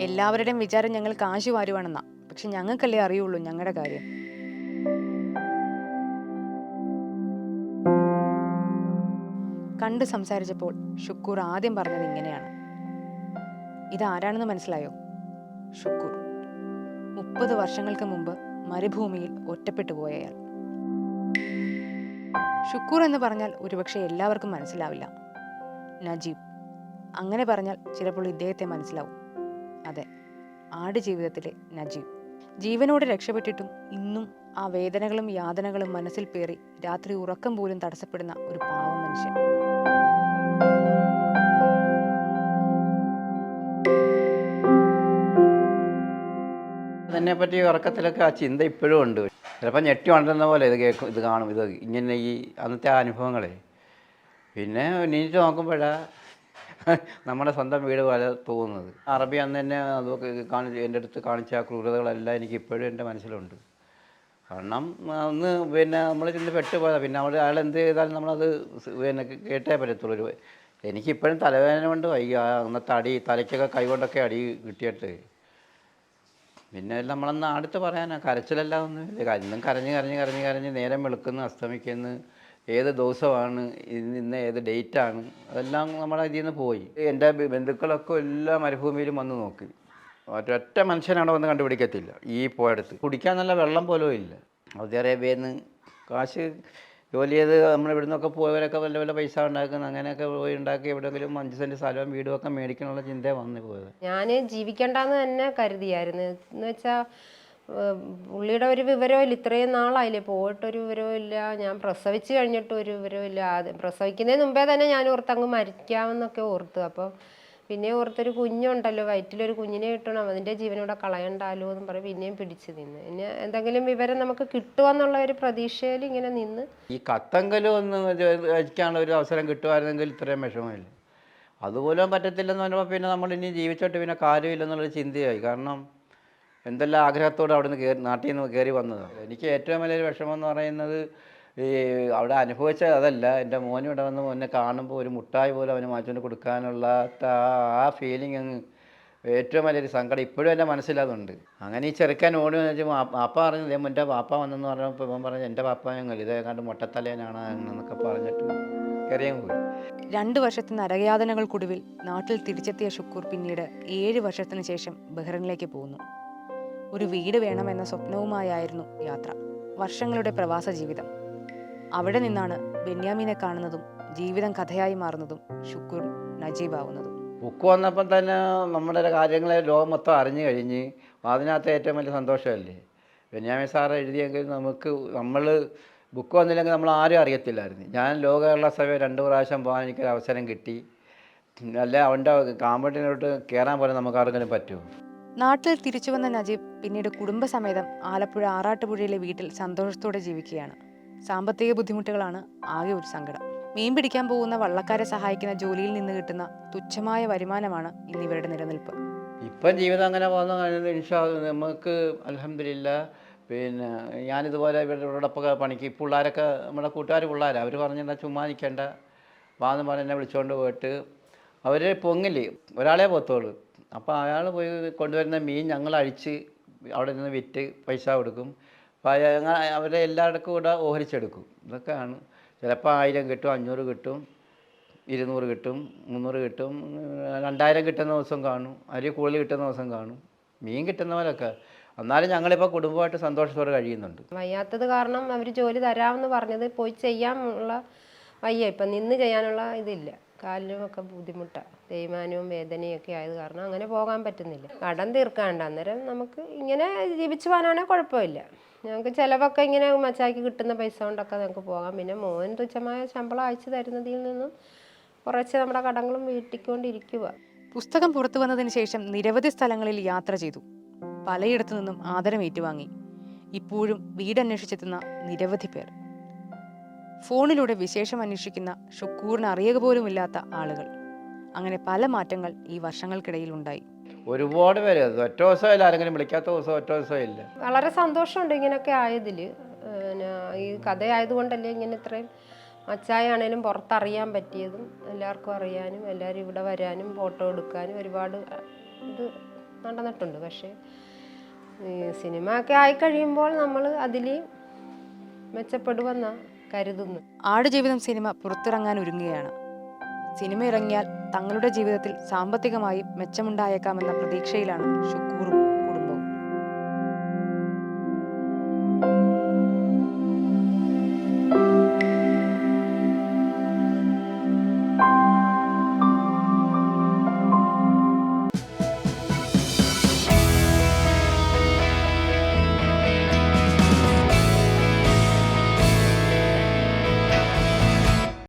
എല്ലാവരുടെയും വിചാരം ഞങ്ങൾ കാശ് വാരുവാണെന്നാ. പക്ഷെ ഞങ്ങൾക്കല്ലേ അറിയുള്ളൂ ഞങ്ങളുടെ കാര്യം. കണ്ട് സംസാരിച്ചപ്പോൾ ഷുക്കൂർ ആദ്യം പറഞ്ഞത് ഇങ്ങനെയാണ്. ഇതാരാണെന്ന് മനസ്സിലായോ? ഷുക്കൂർ. മുപ്പത് വർഷങ്ങൾക്ക് മുമ്പ് മരുഭൂമിയിൽ ഒറ്റപ്പെട്ടു പോയയാൾ. ഷുക്കൂർ എന്ന് പറഞ്ഞാൽ ഒരുപക്ഷെ എല്ലാവർക്കും മനസ്സിലാവില്ല. നജീബ്. അങ്ങനെ പറഞ്ഞാൽ ചിലപ്പോൾ ഇദ്ദേഹത്തെ മനസ്സിലാവും. അതെ. ആട് ജീവിതത്തിലെ നജീബ് ജീവനോടെ രക്ഷപ്പെട്ടിട്ടും ഇന്നും ആ വേദനകളും യാതനകളും മനസ്സിൽ പേറി രാത്രി ഉറക്കം പോലും തടസ്സപ്പെടുന്ന ഒരു പാവ മനുഷ്യൻ. അതിനെപ്പറ്റി ഉറക്കത്തിലൊക്കെ ആ ചിന്ത ഇപ്പോഴും ഉണ്ട്. ചിലപ്പോൾ ഞെട്ടി വണ്ടെന്ന പോലെ ഇത് കേൾക്കും ഇത് കാണും ഇത് ഇങ്ങനെ ഈ അന്നത്തെ ആ അനുഭവങ്ങളെ. പിന്നെ നീറ്റ് നോക്കുമ്പോഴാണ് നമ്മുടെ സ്വന്തം വീട് പോലെ തോന്നുന്നത് അറബി അന്ന് തന്നെ അതൊക്കെ കാണിച്ച് എന്റെ അടുത്ത് കാണിച്ച ആ ക്രൂരതകളെല്ലാം എനിക്ക് ഇപ്പോഴും എന്റെ മനസ്സിലുണ്ട്. കാരണം അന്ന് പിന്നെ നമ്മൾ ചെന്ന് പെട്ടുപോയതാണ് പിന്നെ അവിടെ അയാൾ എന്ത് ചെയ്താലും നമ്മളത് പിന്നെ കേട്ടേ പറ്റത്തുള്ളൂ. ഒരു എനിക്കിപ്പോഴും തലവേദന കൊണ്ട് വയ്യ. അന്നത്തെ അടി തലയ്ക്കൊക്കെ കൈകൊണ്ടൊക്കെ അടി കിട്ടിയിട്ട്. പിന്നെ നമ്മളന്ന് അടുത്ത് പറയാനാ. കരച്ചിലെല്ലാം ഒന്നുമില്ല. ഇന്നും കരഞ്ഞ് കരഞ്ഞ് കരഞ്ഞ് കരഞ്ഞ് നേരം വെളുക്കുന്നു അസ്തമിക്കുന്നു. ഏത് ദിവസമാണ് ഇന്ന് ഏത് ഡേറ്റാണ് അതെല്ലാം നമ്മുടെ ഇതിൽ നിന്ന് പോയി. എന്റെ ബന്ധുക്കളൊക്കെ എല്ലാ മരുഭൂമിയിലും വന്ന് നോക്കി. ഒറ്റ മനുഷ്യനാണ് വന്ന് കണ്ടുപിടിക്കത്തില്ല ഈ പോയടുത്ത്. കുടിക്കാൻ നല്ല വെള്ളം പോലും ഇല്ല. സൗദി അറേബ്യയിൽ നിന്ന് കാശ് ജോലി ചെയ്ത് നമ്മൾ ഇവിടെ നിന്നൊക്കെ പോയവരൊക്കെ വല്ല വല്ല പൈസ ഉണ്ടാക്കുന്ന അങ്ങനെയൊക്കെ പോയി ഉണ്ടാക്കി എവിടെയെങ്കിലും അഞ്ച് സെന്റ് സ്ഥലവും വീടും ഒക്കെ മേടിക്കാനുള്ള ചിന്ത വന്നു പോയത്. ഞാൻ ജീവിക്കണ്ടെന്ന് തന്നെ കരുതിയായിരുന്നു. എന്ന് വെച്ചാൽ പുള്ളിയുടെ ഒരു വിവരമില്ല. ഇത്രയും നാളായില്ലേ? പോയിട്ടൊരു വിവരവും ഇല്ല ഞാൻ പ്രസവിച്ച് കഴിഞ്ഞിട്ട് ഒരു വിവരവും ഇല്ല ആദ്യം പ്രസവിക്കുന്നതിന് മുമ്പേ തന്നെ ഞാൻ ഓർത്ത് അങ്ങ് മരിക്കാമെന്നൊക്കെ ഓർത്തു. അപ്പോൾ പിന്നെ ഓർത്തൊരു കുഞ്ഞുണ്ടല്ലോ. വയറ്റിലൊരു കുഞ്ഞിനെ കിട്ടണം. അതിന്റെ ജീവനോടെ കളയണ്ടാലോ എന്ന് പറയും പിന്നെയും പിടിച്ചു നിന്ന്. പിന്നെ എന്തെങ്കിലും വിവരം നമുക്ക് കിട്ടുമെന്നുള്ള ഒരു പ്രതീക്ഷയിൽ ഇങ്ങനെ നിന്ന്. ഈ കത്തെങ്കിലും ഒന്ന് കഴിക്കാനുള്ള ഒരു അവസരം കിട്ടുമായിരുന്നെങ്കിൽ ഇത്രയും വിഷമമില്ല. അതുപോലും പറ്റത്തില്ലെന്ന് പറഞ്ഞപ്പോൾ പിന്നെ നമ്മൾ ഇനി ജീവിച്ചോട്ട് പിന്നെ കാര്യമില്ലെന്നുള്ളൊരു ചിന്തയായി. കാരണം എന്തെല്ലാം ആഗ്രഹത്തോടെ അവിടെ നിന്ന് കയറി നാട്ടിൽ നിന്ന് കയറി വന്നത്? എനിക്ക് ഏറ്റവും വലിയൊരു വിഷമം എന്ന് പറയുന്നത് ഈ അവിടെ അനുഭവിച്ച അതല്ല. എന്റെ മോനും ഇവിടെ വന്ന് മോനെ കാണുമ്പോൾ ഒരു മുട്ടായി പോലും അവന് മാറ്റിക്കൊണ്ട് കൊടുക്കാനുള്ള ആ- ഫീലിംഗ് അങ്ങ് ഏറ്റവും വലിയൊരു സങ്കടം ഇപ്പോഴും എന്റെ മനസ്സിലതുണ്ട്. അങ്ങനെ ഈ ചെറുക്കാൻ ഓടി വന്നു വെച്ചാൽ പാപ്പ പറഞ്ഞു "ദേ എന്റെ പാപ്പ വന്നെന്ന് പറഞ്ഞപ്പോൾ ഇപ്പം പറഞ്ഞു എന്റെ പാപ്പ ഞങ്ങൾ ഇതേ കണ്ട് മുട്ടത്തലേനാണ് എന്നൊക്കെ പറഞ്ഞിട്ട് കയറിയാൻ പോയി. രണ്ട് വർഷത്തെ നരകയാതനകൾക്കൊടുവിൽ നാട്ടിൽ തിരിച്ചെത്തിയ ഷുക്കൂർ പിന്നീട് ഏഴ് വർഷത്തിന് ശേഷം ബഹ്റിനിലേക്ക് പോകുന്നു. ഒരു വീട് വേണമെന്ന സ്വപ്നവുമായായിരുന്നു യാത്ര. വർഷങ്ങളുടെ പ്രവാസ ജീവിതം. അവിടെ നിന്നാണ് ബെന്യാമിനെ കാണുന്നതും ജീവിതം കഥയായി മാറുന്നതും ഷുക്കൂർ നജീബാവുന്നതും. ബുക്ക് വന്നപ്പം തന്നെ നമ്മുടെ കാര്യങ്ങളെ ലോകം മൊത്തം അറിഞ്ഞു കഴിഞ്ഞ് അതിനകത്ത് ഏറ്റവും വലിയ സന്തോഷമല്ലേ? ബെന്യാമി സാർ എഴുതിയെങ്കിൽ നമുക്ക് നമ്മൾ ബുക്ക് വന്നില്ലെങ്കിൽ നമ്മൾ ആരും അറിയത്തില്ലായിരുന്നു. ഞാൻ ലോക കേരള സഭ രണ്ട് പ്രാവശ്യം പോകാൻ എനിക്കൊരു അവസരം കിട്ടി. അല്ല? അവന്റെ കാമ്പൗണ്ടിലോട്ട് കയറാൻ പോലും നമുക്ക് ആർക്കെങ്കിലും പറ്റുമോ? നാട്ടിൽ തിരിച്ചു വന്ന നജീബ് പിന്നീട് കുടുംബസമേതം ആലപ്പുഴ ആറാട്ടുപുഴയിലെ വീട്ടിൽ സന്തോഷത്തോടെ ജീവിക്കുകയാണ്. സാമ്പത്തിക ബുദ്ധിമുട്ടുകളാണ് ആകെ ഒരു സങ്കടം. മീൻ പിടിക്കാൻ പോകുന്ന വള്ളക്കാരെ സഹായിക്കുന്ന ജോലിയിൽ നിന്ന് കിട്ടുന്ന തുച്ഛമായ വരുമാനമാണ് ഇന്ന് ഇവരുടെ നിലനിൽപ്പ്. ഇപ്പം ജീവിതം അങ്ങനെ പോകുന്ന ഇൻഷാ നമുക്ക് അലഹമില്ല പിന്നെ ഞാനിതുപോലെ ഇവരോടൊപ്പം പണിക്ക് പിള്ളേരൊക്കെ നമ്മുടെ കൂട്ടുകാർ പിള്ളേരാണ് അവർ പറഞ്ഞെന്നാൽ ചുമ്മാ നിൽക്കേണ്ട വാന്ന് പറഞ്ഞ് എന്നെ വിളിച്ചുകൊണ്ട് പോയിട്ട് അവർ പൊങ്ങില്ലേ ഒരാളെ പോത്തോളൂ അപ്പോൾ അയാൾ പോയി കൊണ്ടുവരുന്ന മീൻ ഞങ്ങൾ അഴിച്ച് അവിടെ നിന്ന് വിറ്റ് പൈസ കൊടുക്കും. അപ്പോൾ ഞങ്ങൾ അവരെ എല്ലാവർക്കും കൂടെ ഓഹരിച്ചെടുക്കും. ഇതൊക്കെയാണ്. ചിലപ്പോൾ ആയിരം കിട്ടും അഞ്ഞൂറ് കിട്ടും ഇരുന്നൂറ് കിട്ടും മുന്നൂറ് കിട്ടും രണ്ടായിരം കിട്ടുന്ന ദിവസം കാണും അരി കൂടുതൽ കിട്ടുന്ന ദിവസം കാണും. മീൻ കിട്ടുന്നവരൊക്കെ എന്നാലും ഞങ്ങളിപ്പോൾ കുടുംബമായിട്ട് സന്തോഷത്തോടെ കഴിയുന്നുണ്ട്. വയ്യാത്തത് കാരണം അവർ ജോലി തരാമെന്ന് പറഞ്ഞത് പോയി ചെയ്യാനുള്ള വയ്യ. ഇപ്പം നിന്ന് ചെയ്യാനുള്ള ഇതില്ല. കാലിനും ഒക്കെ ബുദ്ധിമുട്ടാണ് തേയ്മാനവും വേദനയും ഒക്കെ ആയത് കാരണം അങ്ങനെ പോകാൻ പറ്റുന്നില്ല. കടം തീർക്കാണ്ട്. അന്നേരം നമുക്ക് ഇങ്ങനെ ജീവിച്ചു പോകാനാണെങ്കിൽ കുഴപ്പമില്ല. ഞങ്ങൾക്ക് ചിലവൊക്കെ ഇങ്ങനെ മച്ചാക്കി കിട്ടുന്ന പൈസ കൊണ്ടൊക്കെ നമുക്ക് പോകാം. പിന്നെ മോൻ തുച്ഛമായ ശമ്പളം അയച്ചു തരുന്നതിൽ നിന്നും കുറച്ച് നമ്മുടെ കടങ്ങളും വീട്ടിക്കൊണ്ടിരിക്കുക പുസ്തകം പുറത്തു വന്നതിന് ശേഷം നിരവധി സ്ഥലങ്ങളിൽ യാത്ര ചെയ്തു. പലയിടത്തു നിന്നും ആദരം ഏറ്റുവാങ്ങി ഇപ്പോഴും വീടന്വേഷിച്ചെത്തുന്ന നിരവധി പേർ. ഫോണിലൂടെ വിശേഷം അന്വേഷിക്കുന്ന ഷുക്കൂറിന് അറിയുക പോലുമില്ലാത്ത ആളുകൾ. അങ്ങനെ പല മാറ്റങ്ങൾ ഈ വർഷങ്ങൾക്കിടയിൽ ഉണ്ടായി. ഒരുപാട് പേര് അത് ഒറ്റ ദിവസമില്ല ആരെങ്കിലും വിളിക്കാത്ത ദിവസം ഒറ്റ ദിവസമില്ല. ഇല്ല വളരെ സന്തോഷമുണ്ട് ഇങ്ങനെയൊക്കെ ആയതിൽ ഈ കഥയായതുകൊണ്ടല്ലേ ഇങ്ങനെ ഇത്രയും അച്ചായാണേലും പുറത്തറിയാൻ പറ്റിയതും എല്ലാവർക്കും അറിയാനും എല്ലാവരും ഇവിടെ വരാനും ഫോട്ടോ എടുക്കാനും ഒരുപാട് ഇത് നടന്നിട്ടുണ്ട്. പക്ഷേ ഈ സിനിമ ഒക്കെ ആയിക്കഴിയുമ്പോൾ നമ്മൾ അതിൽ മെച്ചപ്പെടുമെന്നാണ് കരുതുന്നു. ആടുജീവിതം സിനിമ പുറത്തിറങ്ങാൻ ഒരുങ്ങുകയാണ്. സിനിമ ഇറങ്ങിയാൽ തങ്ങളുടെ ജീവിതത്തിൽ സാമ്പത്തികമായി മെച്ചമുണ്ടായേക്കാമെന്ന പ്രതീക്ഷയിലാണ് ഷുക്കൂറും.